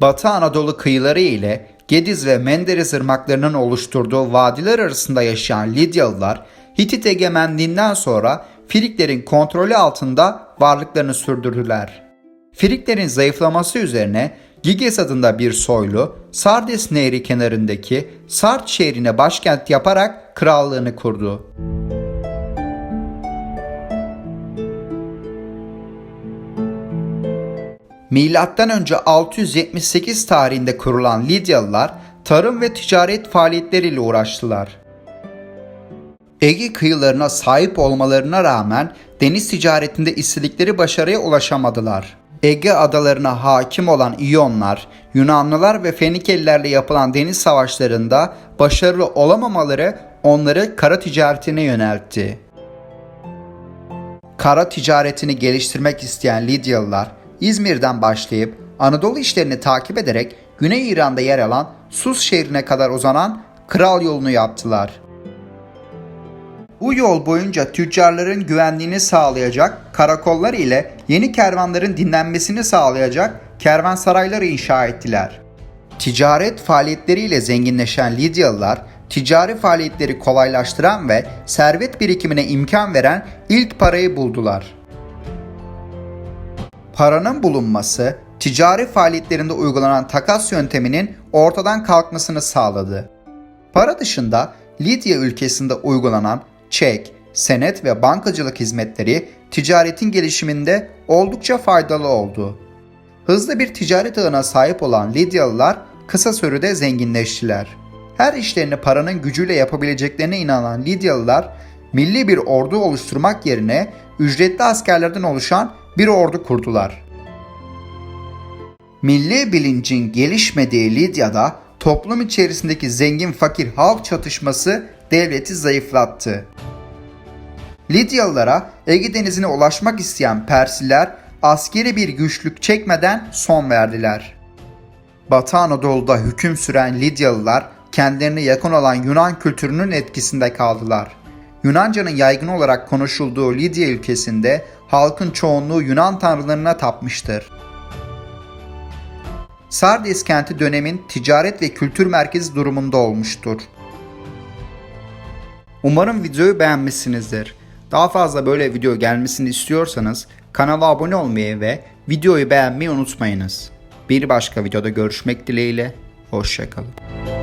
Batı Anadolu kıyıları ile Gediz ve Menderes ırmaklarının oluşturduğu vadiler arasında yaşayan Lidyalılar Hitit egemenliğinden sonra Friklerin kontrolü altında varlıklarını sürdürdüler. Friklerin zayıflaması üzerine Giges adında bir soylu Sardes Nehri kenarındaki Sart şehrine başkent yaparak krallığını kurdu. Milattan önce 678 tarihinde kurulan Lidyalılar tarım ve ticaret faaliyetleriyle uğraştılar. Ege kıyılarına sahip olmalarına rağmen deniz ticaretinde istedikleri başarıya ulaşamadılar. Ege adalarına hakim olan İyonlar, Yunanlılar ve Fenikelilerle yapılan deniz savaşlarında başarılı olamamaları onları kara ticaretine yöneltti. Kara ticaretini geliştirmek isteyen Lidyalılar İzmir'den başlayıp Anadolu işlerini takip ederek Güney İran'da yer alan Sus şehrine kadar uzanan kral yolunu yaptılar. Bu yol boyunca tüccarların güvenliğini sağlayacak karakollar ile yeni kervanların dinlenmesini sağlayacak kervansarayları inşa ettiler. Ticaret faaliyetleriyle zenginleşen Lidyalılar, ticari faaliyetleri kolaylaştıran ve servet birikimine imkan veren ilk parayı buldular. Paranın bulunması, ticari faaliyetlerinde uygulanan takas yönteminin ortadan kalkmasını sağladı. Para dışında Lidya ülkesinde uygulanan çek, senet ve bankacılık hizmetleri ticaretin gelişiminde oldukça faydalı oldu. Hızlı bir ticaret ağına sahip olan Lidyalılar kısa sürede zenginleştiler. Her işlerini paranın gücüyle yapabileceklerine inanan Lidyalılar milli bir ordu oluşturmak yerine ücretli askerlerden oluşan bir ordu kurdular. Milli bilincin gelişmediği Lidya'da toplum içerisindeki zengin fakir halk çatışması devleti zayıflattı. Lidyalılara Ege Denizi'ne ulaşmak isteyen Persliler askeri bir güçlük çekmeden son verdiler. Batı Anadolu'da hüküm süren Lidyalılar kendilerine yakın olan Yunan kültürünün etkisinde kaldılar. Yunanca'nın yaygın olarak konuşulduğu Lidya ülkesinde halkın çoğunluğu Yunan tanrılarına tapmıştır. Sardes kenti dönemin ticaret ve kültür merkezi durumunda olmuştur. Umarım videoyu beğenmişsinizdir. Daha fazla böyle video gelmesini istiyorsanız kanala abone olmayı ve videoyu beğenmeyi unutmayınız. Bir başka videoda görüşmek dileğiyle, hoşçakalın.